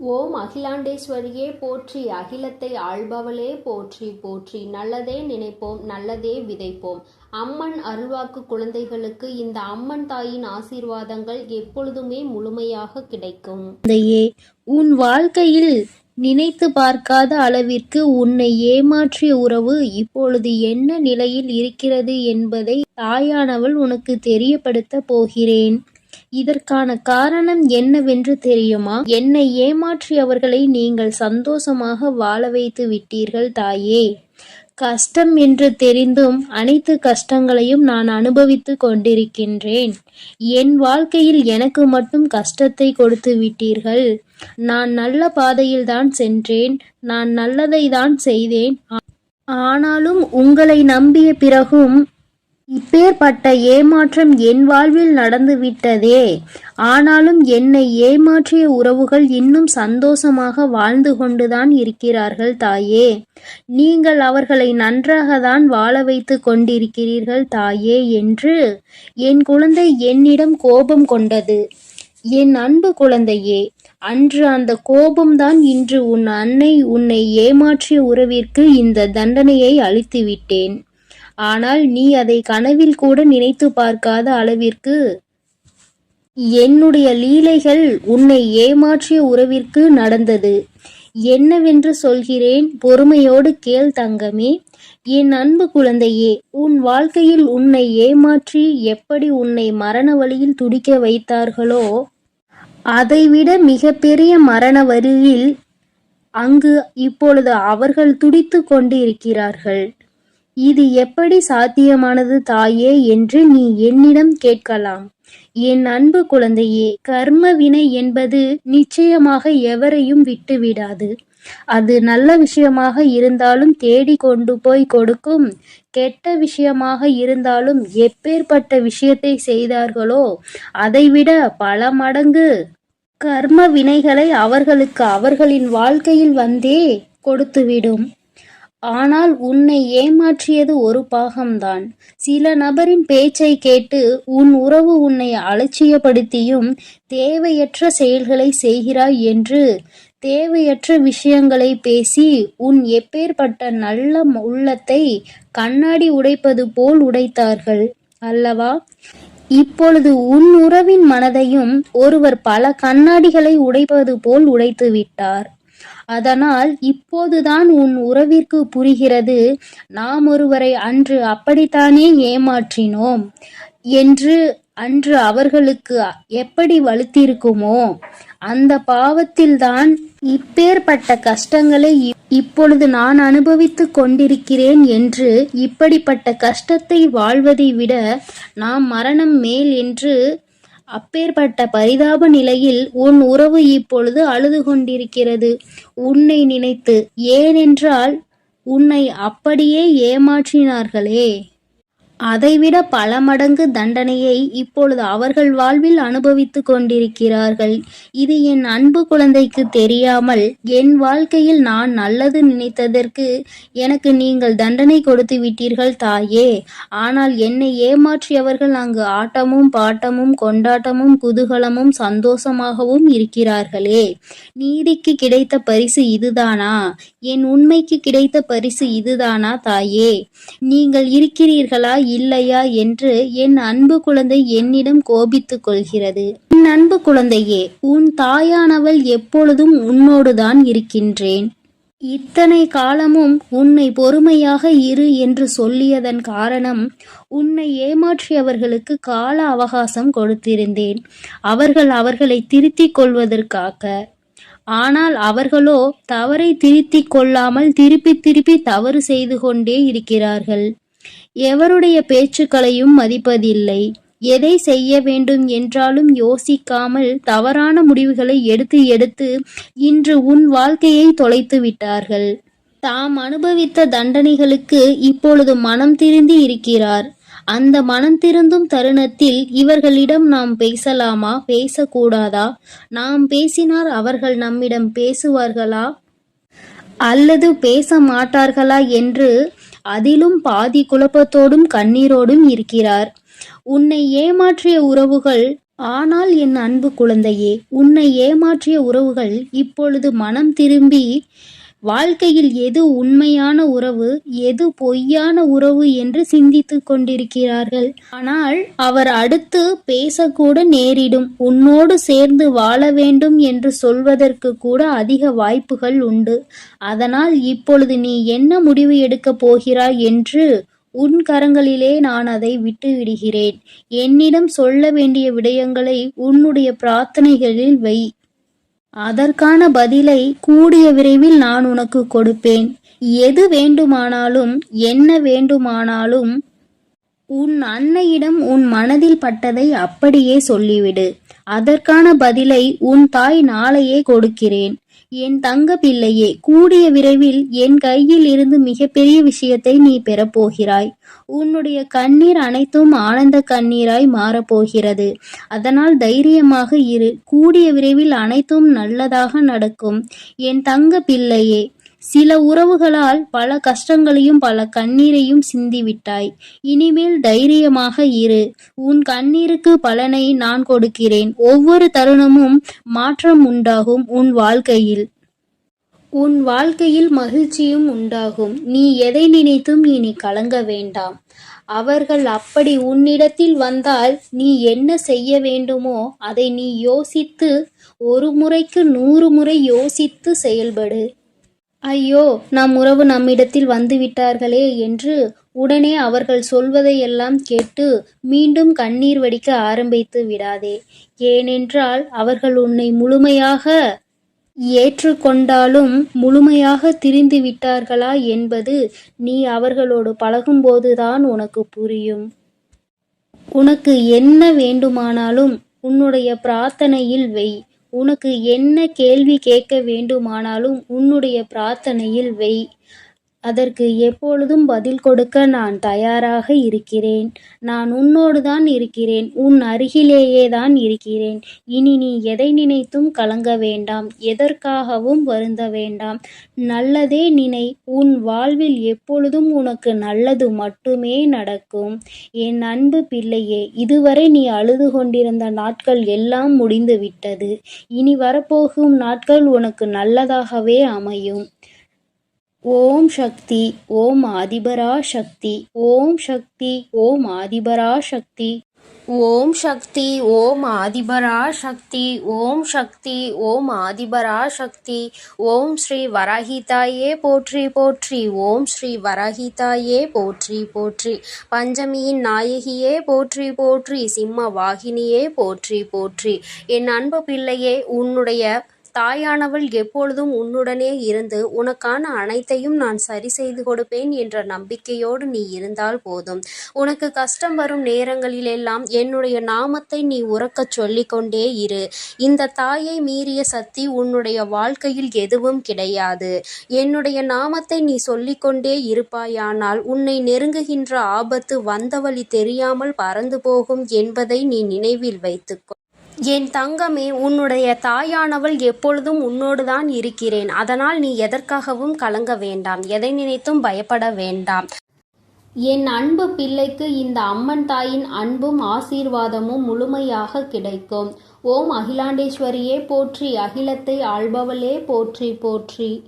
ஓம் அகிலாண்டேஸ்வரியே போற்றி. அகிலத்தை ஆள்பவளே போற்றி போற்றி. நல்லதே நினைப்போம் நல்லதே விதைப்போம். அம்மன் அருள்வாக்கு குழந்தைகளுக்கு இந்த அம்மன் தாயின் ஆசீர்வாதங்கள் எப்பொழுதுமே முழுமையாக கிடைக்கும். உன் வாழ்க்கையில் நினைத்து பார்க்காத அளவிற்கு உன்னை ஏமாற்றிய உறவு இப்பொழுது என்ன நிலையில் இருக்கிறது என்பதை தாயானவள் உனக்கு தெரியப்படுத்த போகிறேன். இதற்கான காரணம் என்னவென்று தெரியுமா? என்னை ஏமாற்றியவர்களை நீங்கள் சந்தோஷமாக வாழ வைத்து விட்டீர்கள் தாயே. கஷ்டம் என்று தெரிந்தும் அனைத்து கஷ்டங்களையும் நான் அனுபவித்து கொண்டிருக்கின்றேன். என் வாழ்க்கையில் எனக்கு மட்டும் கஷ்டத்தை கொடுத்து விட்டீர்கள். நான் நல்ல பாதையில்தான் சென்றேன். நான் நல்லதை தான் செய்தேன். ஆனாலும் உங்களை நம்பிய பிறகும் இப்பேற்பட்ட ஏமாற்றம் என் வாழ்வில் நடந்துவிட்டதே. ஆனாலும் என்னை ஏமாற்றிய உறவுகள் இன்னும் சந்தோஷமாக வாழ்ந்து கொண்டுதான் இருக்கிறார்கள் தாயே. நீங்கள் அவர்களை நன்றாக தான் வாழ வைத்து கொண்டிருக்கிறீர்கள் தாயே என்று என் குழந்தை என்னிடம் கோபம் கொண்டது. என் அன்பு குழந்தையே அன்று அந்த கோபம்தான் இன்று உன் அன்னை உன்னை ஏமாற்றிய உறவிற்கு இந்த தண்டனையை அளித்து விட்டேன் ஆனால் நீ அதை கனவில் கூட நினைத்து பார்க்காத அளவிற்கு என்னுடைய லீலைகள் உன்னை ஏமாற்றிய உறவிற்கு நடந்தது. என்னவென்று சொல்கிறேன்? பொறுமையோடு கேள் தங்கமே. என் அன்பு குழந்தையே உன் வாழ்க்கையில் உன்னை ஏமாற்றி எப்படி உன்னை மரண வழியில் துடிக்க வைத்தார்களோ அதைவிட மிகப்பெரிய மரண வரியில் அங்கு இப்பொழுது அவர்கள் துடித்து கொண்டு இருக்கிறார்கள் இது எப்படி சாத்தியமானது தாயே என்று நீ என்னிடம் கேட்கலாம். என் அன்பு குழந்தையே கர்ம வினை என்பது நிச்சயமாக எவரையும் விட்டுவிடாது. அது நல்ல விஷயமாக இருந்தாலும் தேடி கொண்டு போய் கொடுக்கும். கெட்ட விஷயமாக இருந்தாலும் எப்பேற்பட்ட விஷயத்தை செய்தார்களோ அதைவிட பல மடங்கு கர்ம வினைகளை அவர்களுக்கு அவர்களின் வாழ்க்கையில் வந்தே கொடுத்துவிடும். ஆனால் உன்னை ஏமாற்றியது ஒரு பாகம்தான். சில நபரின் பேச்சை கேட்டு உன் உறவு உன்னை அலட்சியப்படுத்தியும் தேவையற்ற செயல்களை செய்கிறாய் என்று தேவையற்ற விஷயங்களை பேசி உன் எப்பேற்பட்ட நல்ல உள்ளத்தை கண்ணாடி உடைப்பது போல் உடைத்தார்கள். அல்லவா? இப்பொழுது உன் உறவின் மனதையும் ஒருவர் பல கண்ணாடிகளை உடைப்பது போல் உடைத்து விட்டார் அதனால் இப்போதுதான் உன் உறவிற்கு புரிகிறது நாம் ஒருவரை அன்று அப்படித்தானே ஏமாற்றினோம் என்று அன்று அவர்களுக்கு எப்படி வலுத்திருக்குமோ அந்த பாவத்தில்தான் இப்பேற்பட்ட கஷ்டங்களை இப்பொழுது நான் அனுபவித்துக் கொண்டிருக்கிறேன் என்று இப்படிப்பட்ட கஷ்டத்தை வாழ்வதை விட நாம் மரணம் மேல் என்று அப்பேற்பட்ட பரிதாப நிலையில் உன் உறவு இப்பொழுது அழுது கொண்டிருக்கிறது உன்னை நினைத்து ஏனென்றால் உன்னை அப்படியே ஏமாற்றினார்களே. அதைவிட பல மடங்கு தண்டனையை இப்பொழுது அவர்கள் வாழ்வில் அனுபவித்துக் கொண்டிருக்கிறார்கள். இது என் அன்பு குழந்தைக்கு தெரியாமல் என் வாழ்க்கையில் நான் நல்லது நினைத்ததற்கு எனக்கு நீங்கள் தண்டனை கொடுத்து விட்டீர்கள் தாயே. ஆனால் என்னை ஏமாற்றியவர்கள் அங்கு ஆட்டமும் பாட்டமும் கொண்டாட்டமும் குதூகலமும் சந்தோஷமாகவும் இருக்கிறார்களே. நீதிக்கு கிடைத்த பரிசு இதுதானா? என் உண்மைக்கு கிடைத்த பரிசு இதுதானா தாயே? நீங்கள் இருக்கிறீர்களா இல்லையா என்று என் அன்பு குழந்தை என்னிடம் கோபித்துக் கொள்கிறது. என் அன்பு குழந்தையே உன் தாயானவள் எப்பொழுதும் உன்னோடுதான் இருக்கின்றேன். இத்தனை காலமும் உன்னை பொறுமையாக இரு என்று சொல்லியதன் காரணம் உன்னை ஏமாற்றியவர்களுக்கு கால அவகாசம் கொடுத்திருந்தேன். அவர்கள் அவர்களை திருத்திக் கொள்வதற்காக. ஆனால் அவர்களோ தவறை திருத்திக் கொள்ளாமல் திருப்பி திருப்பி தவறு செய்து கொண்டே இருக்கிறார்கள். எவருடைய பேச்சுக்களையும் மதிப்பதில்லை. எதை செய்ய வேண்டும் என்றாலும் யோசிக்காமல் தவறான முடிவுகளை எடுத்து எடுத்து இன்று உன் வாழ்க்கையை தொலைத்து விட்டார்கள். தாம் அனுபவித்த தண்டனைகளுக்கு இப்பொழுது மனம் திருந்தி இருக்கிறார். அந்த மனம் திருந்தும் தருணத்தில் இவர்களிடம் நாம் பேசலாமா? பேசக்கூடாதா? நாம் பேசினால் அவர்கள் நம்மிடம் பேசுவார்களா? அல்லது பேச மாட்டார்களா என்று அதிலும் பாதி குழப்பத்தோடும் கண்ணீரோடும் இருக்கிறார். உன்னை ஏமாற்றிய உறவுகள் ஆனால் என் அன்பு குழந்தையே உன்னை ஏமாற்றிய உறவுகள் இப்பொழுது மனம் திரும்பி வாழ்க்கையில் எது உண்மையான உறவு எது பொய்யான உறவு என்று சிந்தித்துக் கொண்டிருக்கிறார்கள். ஆனால் அவர் அடுத்து பேசக்கூட நேரிடும். உன்னோடு சேர்ந்து வாழ வேண்டும் என்று சொல்வதற்கு கூட அதிக வாய்ப்புகள் உண்டு. அதனால் இப்பொழுது நீ என்ன முடிவு எடுக்கப் போகிறாய் என்று உன் கரங்களிலே நான் அதை விட்டு விடுகிறேன். என்னிடம் சொல்ல வேண்டிய விடயங்களை உன்னுடைய பிரார்த்தனைகளில் வை. அதற்கான பதிலை கூடிய விரைவில் நான் உனக்கு கொடுப்பேன். எது வேண்டுமானாலும் என்ன வேண்டுமானாலும் உன் அன்னையிடம் உன் மனதில் பட்டதை அப்படியே சொல்லிவிடு. அதற்கான பதிலை உன் தாய் நாளையே கொடுக்கிறேன். என் தங்க பிள்ளையே கூடிய விரைவில் என் கையில் இருந்து மிகப்பெரிய விஷயத்தை நீ பெறப்போகிறாய் உன்னுடைய கண்ணீர் அனைத்தும் ஆனந்த கண்ணீராய் மாறப்போகிறது அதனால் தைரியமாக இரு. கூடிய விரைவில் அனைத்தும் நல்லதாக நடக்கும். என் தங்க பிள்ளையே சில உறவுகளால் பல கஷ்டங்களையும் பல கண்ணீரையும் சிந்திவிட்டாய். இனிமேல் தைரியமாக இரு. உன் கண்ணீருக்கு பலனை நான் கொடுக்கிறேன். ஒவ்வொரு தருணமும் மாற்றம் உண்டாகும் உன் வாழ்க்கையில். உன் வாழ்க்கையில் மகிழ்ச்சியும் உண்டாகும். நீ எதை நினைத்தும் இனி கலங்க வேண்டாம். அவர்கள் அப்படி உன்னிடத்தில் வந்தால் நீ என்ன செய்ய வேண்டுமோ அதை நீ யோசித்து ஒரு முறைக்கு நூறு முறை யோசித்து செயல்படு. ஐயோ நம் உறவு நம்மிடத்தில் வந்துவிட்டார்களே என்று உடனே அவர்கள் சொல்வதையெல்லாம் கேட்டு மீண்டும் கண்ணீர் வடிக்க ஆரம்பித்து விடாதே. ஏனென்றால் அவர்கள் உன்னை முழுமையாக ஏற்றுக்கொண்டாலும் முழுமையாக திரிந்து விட்டார்களா என்பது நீ அவர்களோடு பழகும்போதுதான் உனக்கு புரியும். உனக்கு என்ன வேண்டுமானாலும் உன்னுடைய பிரார்த்தனையில் வை. உனக்கு என்ன கேள்வி கேட்க வேண்டுமானாலும் உன்னுடைய பிரார்த்தனையில் வை. அதற்கு எப்பொழுதும் பதில் கொடுக்க நான் தயாராக இருக்கிறேன். நான் உன்னோடு தான் இருக்கிறேன். உன் அருகிலேயே தான் இருக்கிறேன். இனி நீ எதை நினைத்தும் கலங்க வேண்டாம். எதற்காகவும் வருந்த வேண்டாம். நல்லதே நினை. உன் வாழ்வில் எப்பொழுதும் உனக்கு நல்லது மட்டுமே நடக்கும். என் அன்பு பிள்ளையே இதுவரை நீ அழுது கொண்டிருந்த நாட்கள் எல்லாம் முடிந்து விட்டது இனி வரப்போகும் நாட்கள் உனக்கு நல்லதாகவே அமையும். ஓம் சக்தி ஓம் ஆதிபரா சக்தி ஓம் சக்தி ஓம் ஆதிபரா சக்தி. ஓம் சக்தி ஓம் ஆதிபரா சக்தி ஓம் சக்தி ஓம் ஆதிபரா சக்தி. ஓம் ஸ்ரீ வரஹிதாயே போற்றி போற்றி. ஓம் ஸ்ரீ வரஹிதாயே போற்றி போற்றி. பஞ்சமியின் நாயகியே போற்றி போற்றி. சிம்ம வாகினியே போற்றி போற்றி. என் அன்பு பிள்ளையே உன்னுடைய தாயானவள் எப்பொழுதும் உன்னுடனே இருந்து உனக்கான அனைத்தையும் நான் சரி செய்து கொடுப்பேன் என்ற நம்பிக்கையோடு நீ இருந்தால் போதும். உனக்கு கஷ்டம் வரும் நேரங்களிலெல்லாம் என்னுடைய நாமத்தை நீ உறக்கச் சொல்லிக்கொண்டே இரு. இந்த தாயை மீறிய சக்தி உன்னுடைய வாழ்க்கையில் எதுவும் கிடையாது. என்னுடைய நாமத்தை நீ சொல்லிக்கொண்டே இருப்பாயானால் உன்னை நெருங்குகின்ற ஆபத்து வந்த வழி தெரியாமல் பறந்து போகும் என்பதை நீ நினைவில் வைத்துக்கொள். என் தங்கமே உன்னுடைய தாயானவள் எப்பொழுதும் உன்னோடுதான் இருக்கிறேன். அதனால் நீ எதற்காகவும் கலங்க வேண்டாம். எதை நினைத்தும் பயப்பட வேண்டாம். என் அன்பு பிள்ளைக்கு இந்த அம்மன் தாயின் அன்பும் ஆசீர்வாதமும் முழுமையாக கிடைக்கும். ஓம் அகிலாண்டேஸ்வரியே போற்றி. அகிலத்தை ஆள்பவளே போற்றி போற்றி.